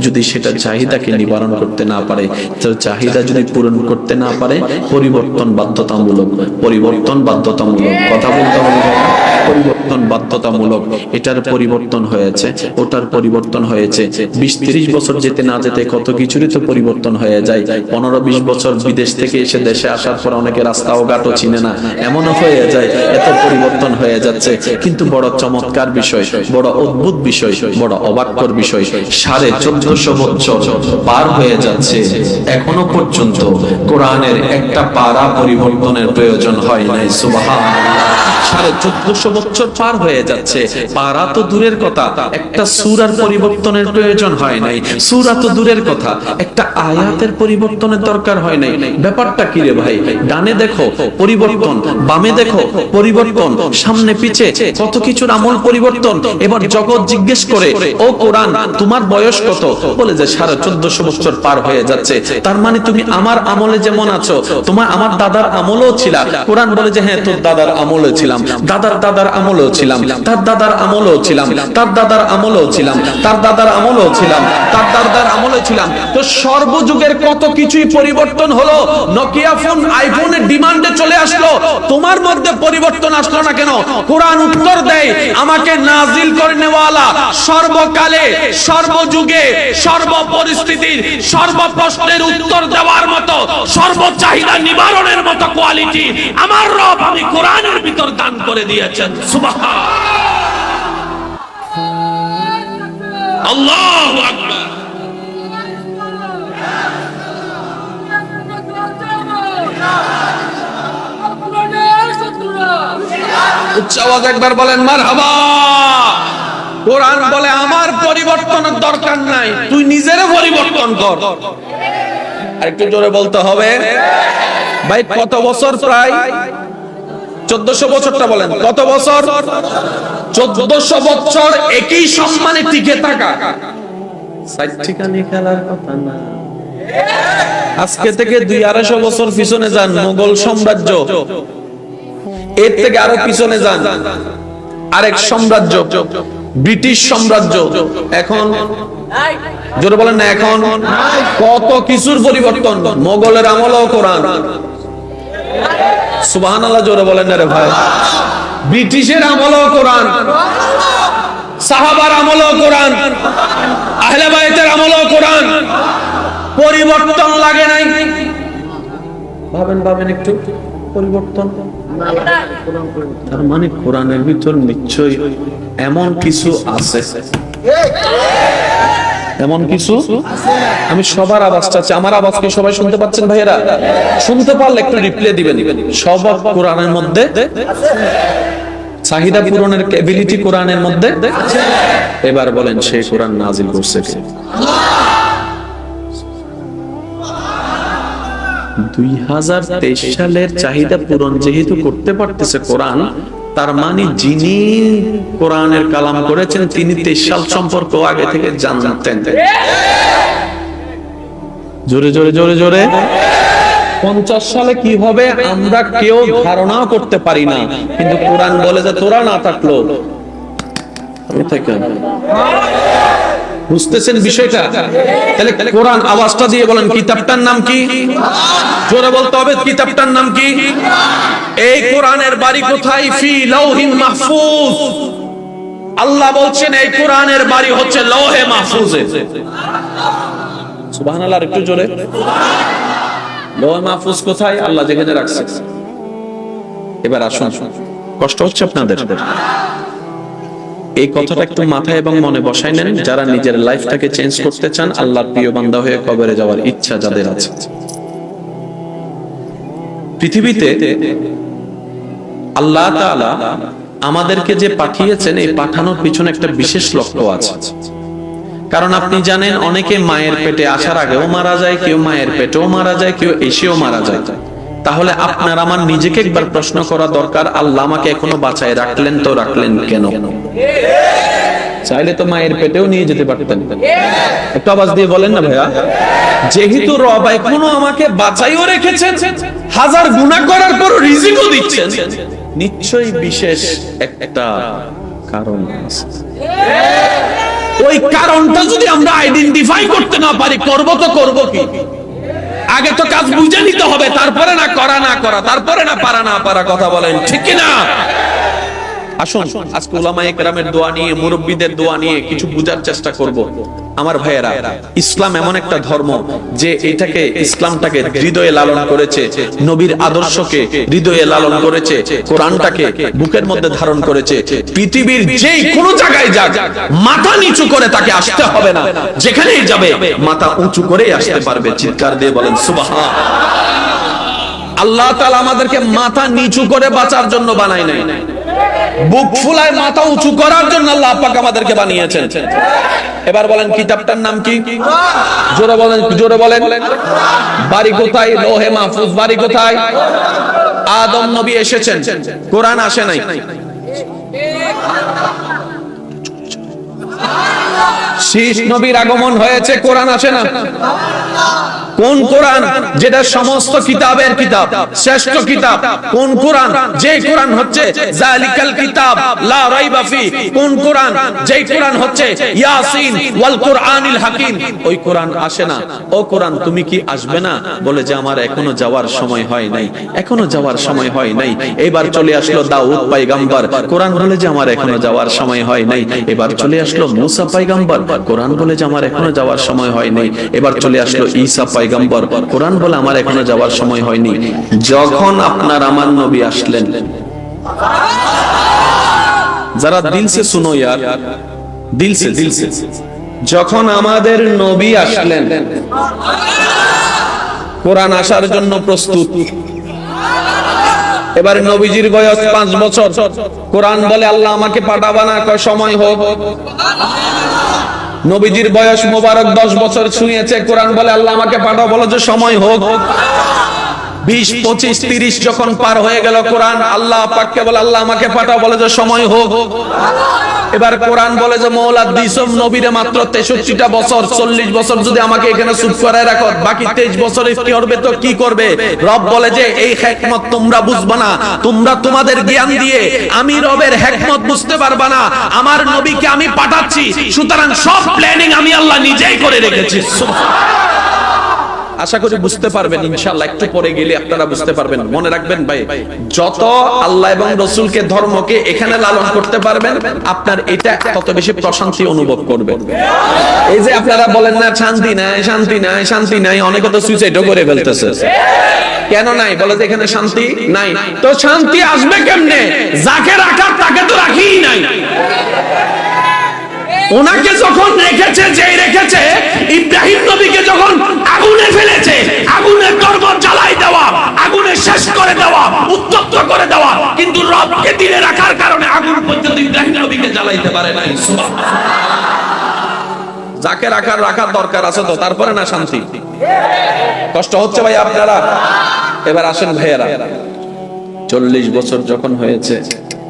যদি সেটা চাহিদাকে নিবারণ করতে না পারে তো চাহিদা যদি পূরণ করতে না পারে পরিবর্তন বাধ্যতামূলক। পরিবর্তন বাধ্যতামূলক। কথা বলতে হবে। পরিবর্তন বাধ্যতামূলক এটার পরিবর্তন হয়েছে, ওটার পরিবর্তন হয়েছে। বিশ তিরিশ বছর যেতে না যেতে কত কিছুরই তো পরিবর্তন হয়ে যায়। পনেরো বিশ বছর বিদেশ থেকে এসে দেশে আসার পর অনেকে রাস্তা ও ঘাটও চিনে না। এমনও হয়ে যায়, এত পরিবর্তন হয়ে যাচ্ছে। কিন্তু বড় চমৎকার বিষয়, বড় অদ্ভুত বিষয়, বড় অবাক্যর বিষয়, সাড়ে চোদ্দশো বছর পার হয়ে যাচ্ছে। এখনও পর্যন্ত কোরআনের একটা পারা পরিবর্তনের প্রয়োজন হয় নাই সুবাহ পরিবর্তনের প্রয়োজন হয় নাই। সুরা তো দূরের কথা, একটা আয়াতের পরিবর্তনের দরকার হয় নাই। ব্যাপারটা কি রে ভাই? ডানে দেখো, পরিবর্তন, বামে দেখো, পরিবর্তন, সামনে পিছে, কত কিছুর আমল পরিবর্তন। এবার জগৎ জিজ্ঞেস করে, ও কোরআন, তোমার বয়স কত? বলে যে, সাড়ে চোদ্দশো বছর পার হয়ে যাচ্ছে। তার মানে তুমি আমার আমলে যেমন আছো, তোমার, আমার দাদার আমলও ছিল। কোরআন বলে যে হ্যাঁ তোর দাদার আমলে ছিলাম দাদার দাদার আমলেও ছিলাম। তার দাদার আমলেও ছিলাম। তার দাদার আমলেও ছিলাম। তার দাদার আমলেও ছিলাম। তার দাদার আমলে ছিলাম। তো সর্বযুগের কত কিছুই পরিবর্তন হলো? নোকিয়া ফোন আইফোনের ডিমান্ডে চলে আসলো। তোমার মধ্যে পরিবর্তন আসলো না কেন? কোরআন উত্তর দেয়, আমাকে নাজিল করে নেওয়ালা সর্বকালে, সর্বযুগে সর্ব পরিস্থিতির সর্ব প্রশ্নের উত্তর দেওয়ার মতো সর্ব চাহিদা নিবারণের মতো কোয়ালিটি আমার রব আমি কোরআনের ভিতর দান করে দিয়েছেন। উচ্চ আওয়াজ একবার বলেন, মারহাবা। কোরআন বলে আমার পরিবর্তনের দরকার নাই, তুই নিজেরও পরিবর্তন কর। আরেকটু জোরে বলতে হবে। ভাই কত বছর প্রায়? চোদ্দশো বছরটা বলেন। কত বছর? চোদ্দশো বছর একই সম্মানে টিকে থাকা। খেলার কথা না। আজকে থেকে দুই আড়াইশো বছর পিছনে যান মোগল সাম্রাজ্য। এর থেকে আরও পিছনে যান। আরেক সাম্রাজ্য। ব্রিটিশ সাম্রাজ্য। এখন? জোরে বলেন না এখন? কত কিছুর পরিবর্তন? মোগলের আমলও কোরআন। সুবহান আল্লাহ জোরে বলেন না রে ভাই। ব্রিটিশের আমলও কোরআন। সাহাবার আমলও কোরআন। আহলে বাইতের আমলও কোরআন। পরিবর্তন লাগে নাই। ভাবেন ভাবেন একটু। পরিবর্তন? তার মানে কোরআনের ভিতর নিশ্চয়ই এমন কিছু আছে। এমন কিছু? আমি সবার আওয়াজ চাচ্ছি। আমার আওয়াজকে সবাই শুনতে পাচ্ছেন ভাইয়েরা? শুনতে পারলে একটু রিপ্লে দিবেন। সব কোরআনের মধ্যে? চাহিদা পূরণের এবিলিটি কোরআনের মধ্যে? এবার বলেন সেই কোরআন নাজিল করছে কে? সালের চাহিদা পূরণ যেহেতু করতে পারতেছে কোরআন, তার মানে যিনি কোরআনের কালাম করেছেন, তিনি তেইশ সাল সম্পর্ক আগে থেকে জানতেন। জোরে জোরে জোরে জোরে। পঞ্চাশ সালে কি হবে, আমরা কেউ ধারণাও করতে পারি না। কিন্তু কোরআন বলে যে তোরা না থাকল। আমি থাকি। বুঝতেছেন বিষয়টা? তাহলে কোরআন আওয়াজটা দিয়ে বলেন, কিতাবটার নাম কি? জোরে বলতে হবে, কিতাবটার নাম কি? এই কোরআনের বাড়ি কোথায়? ফি লাউহিন মাহফুজ। আল্লাহ বলছেন, এই কোরআনের বাড়ি হচ্ছে লৌহে মাহফুজে। সুবহানাল্লাহ একটু জোরে। লৌহে মাহফুজ কোথায়? আল্লাহ যেখানে রাখছে। এবার আসুন। কষ্ট হচ্ছে আপনাদের? এই কথাটা একটু মাথায় এবং মনে বসাই নেন, যারা নিজের লাইফটাকে চেঞ্জ করতে চান, আল্লাহর প্রিয় বান্দা হয়ে কবরে যাওয়ার ইচ্ছা যাদের আছে। পৃথিবীতে আল্লাহ তাআলা আমাদেরকে যে পাঠিয়েছেন, এই পাঠানোর পিছনে একটা বিশেষ লক্ষ্য আছে। কারণ আপনি জানেন, অনেকে মায়ের পেটে আসার আগেও মারা যায়, কেউ মায়ের পেটেও মারা যায়, কেউ এসেও মারা যায়। তাহলে আপনার আমার নিজেকে একবার প্রশ্ন করা দরকার, আল্লাহ আমাকে এখনও বাঁচায় রাখলেন তো রাখলেন কেন? চাইলে তো মায়ের পেটেও নিয়ে যেতে পারতেন। একটু আওয়াজ দিয়ে বলেন না ভাইয়া। যেহেতু রব এখনও আমাকে বাঁচাইও রেখেছেন, হাজার গুনাহ করার পর রিজিকও দিচ্ছেন, নিশ্চয়ই বিশেষ একটা কারণ আছে। ওই কারণটা যদি আমরা আইডেন্টিফাই করতে না পারি, করব তো করব কি? আগে তো কাজ বুঝে নিতে হবে, তারপরে না করা না করা, তারপরে না পারা না পারা কথা বলেন, ঠিক না আসুন, আজকে ওলামা একরামের দোয়া নিয়ে, মুরব্বীদের দোয়া নিয়ে কিছু বুঝার চেষ্টা করব। আমার ভাইয়েরা, ইসলাম এমন একটা ধর্ম যে এটাকে, ইসলামটাকে হৃদয়ে লালন করেছে, নবীর আদর্শকে হৃদয়ে লালন করেছে, কোরআনটাকে বুকের মধ্যে ধারণ করেছে। পৃথিবীর যেই কোন জায়গায় যাক, মাথা নিচু করে তাকে আসতে হবে না। যেখানেই যাবে, মাথা উঁচু করেই আসতে পারবে, চিৎকার দিয়ে বলেন, সুবহান। আল্লাহ তাআলা আমাদেরকে মাথা নিচু করে বাঁচার জন্য বানায় নাই। বুক ফুলায় মাথা উঁচু করার জন্য আল্লাহ পাক আমাদেরকে বানিয়েছেন। এবার বলেন, কিতাবটার নাম কি? জোরে বলেন জোরে বলেন। বাড়ি কোথায়? লোহে মাহফুজ, বাড়ি কোথায়? আদম নবী এসেছেন। কোরআন আসে নাই। শীষ নবীর আগমন হয়েছে, কোরআন আসে না। কোন কোরআন যেটা সমস্ত কিতাবের কিতাব, শ্রেষ্ঠ কিতাব? কোন কোরআন? যে কোরআন হচ্ছে জালিকাল কিতাব, লা কোন কোরআন? যে কোরআন হচ্ছে ইয়াসিন ওয়াল হাকিম। ওই কোরআন আসে না। ও কোরআন, তুমি কি আসবে না? বলে যে আমার এখনও যাওয়ার সময় হয় নাই। এখনও যাওয়ার সময় হয় নাই। এবার চলে আসলো দাউদ পয়গম্বর। কোরআন বলে যে আমার এখনও যাওয়ার সময় হয় নাই। এবার চলে আসলো মুসা পয়গম্বর। কোরআন বলে যে আমার এখনও যাওয়ার সময় হয় নাই। এবার চলে আসলো ঈসা পয়গম্বর, কোরআন বলে আমার এখনও যাওয়ার সময় হয়নি। যখন আপনার আমার নবী আসলেন। যারা দিল সে শুনো ইয়ার, দিল সে দিল সে। যখন আমাদের নবী আসলেন। কোরআন আসার জন্য প্রস্তুত। এবার নবীজির বয়স পাঁচ বছর। কোরআন বলে আল্লাহ আমাকে পাঠাবা না, কয় সময় হোক। নবীজির বয়স মোবারক দশ বছর ছুঁয়েছে, কোরআন বলে, আল্লাহ আমাকে পাঠাও, বলো যে সময় হোক। বিশ, পঁচিশ, তিরিশ যখন পার হয়ে গেল কোরআন, আল্লাহ পাককে বলে, আল্লাহ আমাকে পাঠাও, বলে যে সময় হোক। হোক এবার কোরআন বলে যে, মৌলা দিসম নবীরে মাত্র তেষট্টিটা বছর, চল্লিশ বছর যদি আমাকে এখানে চুপ করে রাখো, বাকি তেইশ বছরে কি করবে তো কি করবে? রব বলে যে, এই হেকমত তোমরা বুঝবা না। তোমরা তোমাদের জ্ঞান দিয়ে আমি রবের হেকমত বুঝতে পারবা না। আমার নবীকে আমি পাঠাচ্ছি। সুতরাং সব প্ল্যানিং আমি আল্লাহ নিজেই করে রেখেছি। আশা করি বুঝতে পারবেন ইনশাআল্লাহ, একটু পরে গেলে আপনারা বুঝতে পারবেন। মনে রাখবেন ভাই, যত আল্লাহ এবং রসুলকে, ধর্মকে এখানে লালন করতে পারবেন, আপনার এটা তত বেশি প্রশান্তি অনুভব করবেন। এই যে আপনারা বলেন না, শান্তি নাই শান্তি নাই শান্তি নাই, অনেকে তো সুইসাইডও করে ফেলতেছে। কেন নাই? বলে যে এখানে শান্তি নাই। তো শান্তি আসবে কেমনে? যাকে রাখার তাকে তো রাখিই নাই। ওনাকে যখন রেখেছে, যেই রেখেছে, ইব্রাহিম নবীকে যখন আগুনে ফেলেছে আগুনের দরবার জ্বালাই দেওয়া, আগুনে শেষ করে দেওয়া, উত্তপ্ত করে দেওয়া, কিন্তু রবকে দিলে রাখার কারণে আগুন পর্যন্ত ইব্রাহিম নবীকে জ্বালাইতে পারে নাই। যাকে রাখার রাখার দরকার আছে তো, তারপরে না শান্তি? কষ্ট হচ্ছে ভাই আপনারা? এবার আসেন ভাইয়েরা। চল্লিশ বছর যখন হয়েছে,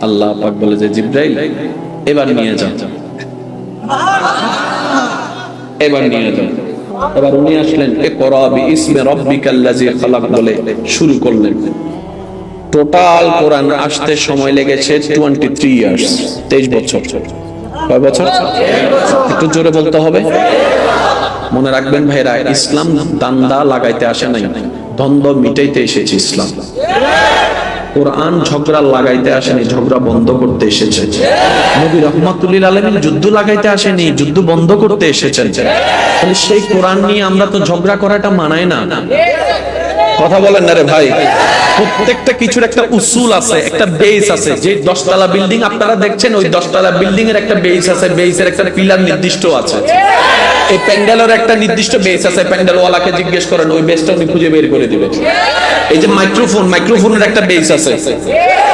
আল্লাহ পাক বলে যে, জিব্রাইল, এবার নিয়ে যাও। এবার নিয়ে যাও। এবার উনি আসলেন, এ করাবি ইসমে রব্বিকাল্লাজি খালাক বলে শুরু করলেন। টোটাল কোরআন আসতে সময় লেগেছে 23 ইয়ার্স 23 বছর। কয় বছর? একটু জোরে বলতে হবে। মনে রাখবেন ভাইরা, ইসলাম দান্দা লাগাইতে আসে নাই, দ্বন্দ্ব মিটাইতে এসেছে ইসলাম। কোরআন ঝগড়া লাগাইতে আসেনি, ঝগড়া বন্ধ করতে এসেছে। নবী রহমাতুল্লিল আলমী যুদ্ধ লাগাইতে আসেনি, যুদ্ধ বন্ধ করতে এসেছেন। সেই কোরআন নিয়ে আমরা তো ঝগড়া করাটা মানায় না। কথা বলেন না রে ভাই। প্রত্যেকটা কিছুর একটা উসুল আছে, একটা বেস আছে। যে দশতলা বিল্ডিং আপনারা দেখছেন, ওই দশতলা বিল্ডিং এর একটা বেস আছে বেসের একটা পিলার নির্দিষ্ট আছে। এই প্যান্ডেলের একটা নির্দিষ্ট বেস আছে, প্যান্ডেলওয়ালাকে জিজ্ঞেস করেন, ওই বেসটা উনি খুঁজে বের করে দিবে এই যে মাইক্রোফোন মাইক্রোফোনের একটা বেস আছে।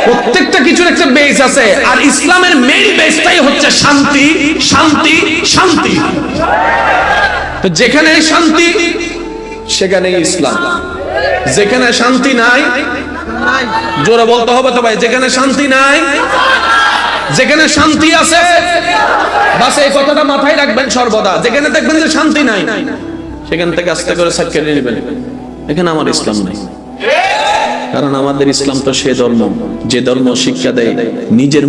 প্রত্যেকটা কিছুর একটা বেস আছে। আর ইসলামের মেইন বেসটাই হচ্ছে শান্তি শান্তি শান্তি। তো যেখানে শান্তি সেখানে ইসলাম। যেখানে শান্তি নাই, জোরে বলতে হবে তো ভাই, যেখানে শান্তি নাই, যেখানে শান্তি আছে, বাস এই কথাটা মাথায় রাখবেন সর্বদা। যেখানে দেখবেন যে শান্তি নাই, সেখান থেকে আস্তে করে কেটে নেবেন। এখানে আমার ইসলাম নাই। কারণ আমাদের ইসলাম তো সে ধর্ম, যে ধর্ম শিক্ষা দেয়, নিজের